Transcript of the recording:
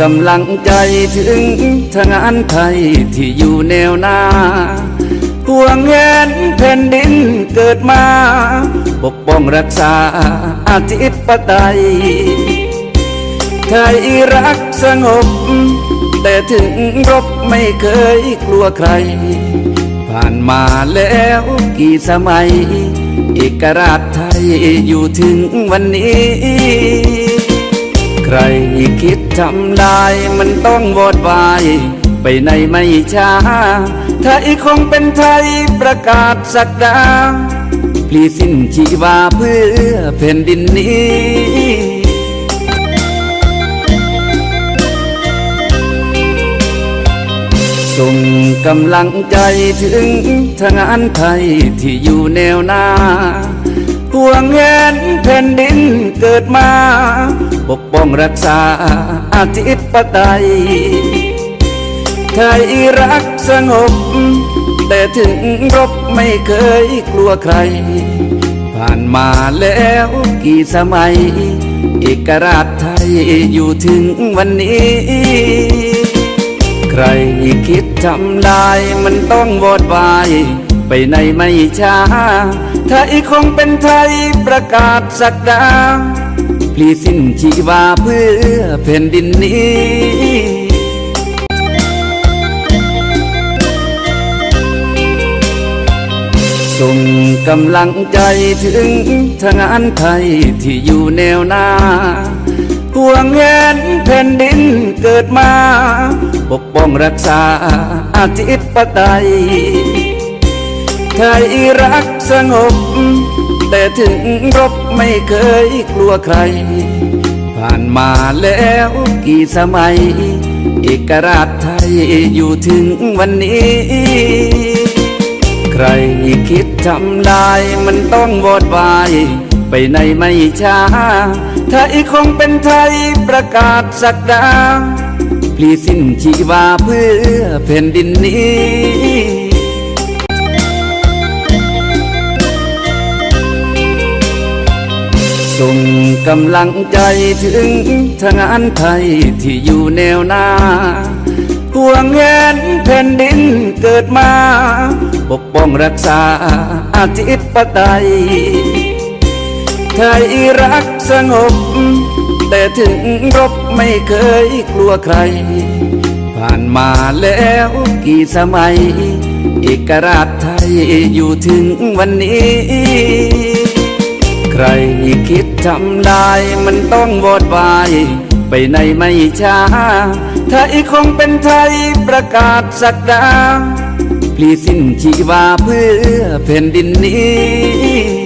กำลังใจถึงทางานไทยที่อยู่แนวหน้าห่วงแหนแผ่นดินเกิดมา ปกป้องรักษาอาธิปไตย ไทยรักสงบ แต่ถึงรบไม่เคยกลัวใคร ผ่านมาแล้วกี่สมัย เอกราชไทยอยู่ถึงวันนี้ รคิดทำได้มันต้องวอดวาย ไปในไม่ช้าไทยคงเป็นไทยประกาศสักดาพลีสิ้นชีวาเพื่อแผ่นดินนี้ส่งกำลังใจถึงทางานไทยที่อยู่แนวหน้า ห่วงแหนแผ่นดินเกิดมา ปกป้องรักษาอาธิปไตยไทยรักสงบ แต่ถึงรบไม่เคยกลัวใคร ผ่านมาแล้วกี่สมัย เอกราชไทยอยู่ถึงวันนี้ ใครคิดทำได้มันต้องวอดวายไปในไม่ช้าไทยคงเป็นไทยประกาศสักดา พลีสิ้นชีวาเพื่อแผ่นดินนี้ส่งกำลังใจถึงทางานไทยที่อยู่แนวหน้าห่วงแหนแผ่นดินเกิดมา ปกป้องรักษาอาธิปไตยไทยรักสงบ แต่ถึงรบไม่เคยกลัวใคร ผ่านมาแล้วกี่สมัย เอกราชไทยอยู่ถึงวันนี้ ใครคิดทำได้มันต้องวอดวายไปในไม่ช้า ไทยคงเป็นไทยประกาศสักดาพพลีสิ้นชีวาเพื่อแผ่นดิดินน กำลังใจถึงทางานไทยที่อยู่แนวหน้าห่วงแหนแผ่นดินเกิดมา ปกป้องรักษาอาธิปไตย ไทยรักสงบ แต่ถึงรบไม่เคยกลัวใคร ผ่านมาแล้วกี่สมัย เอกราชไทยอยู่ถึงวันนี้ ใครคิดทำได้ มันต้องวอดวายไปในไม่ช้าไทยคงเป็นไทยประกาศสักดาพลีสิ้นชีวาเพื่อแผ่นดินนี้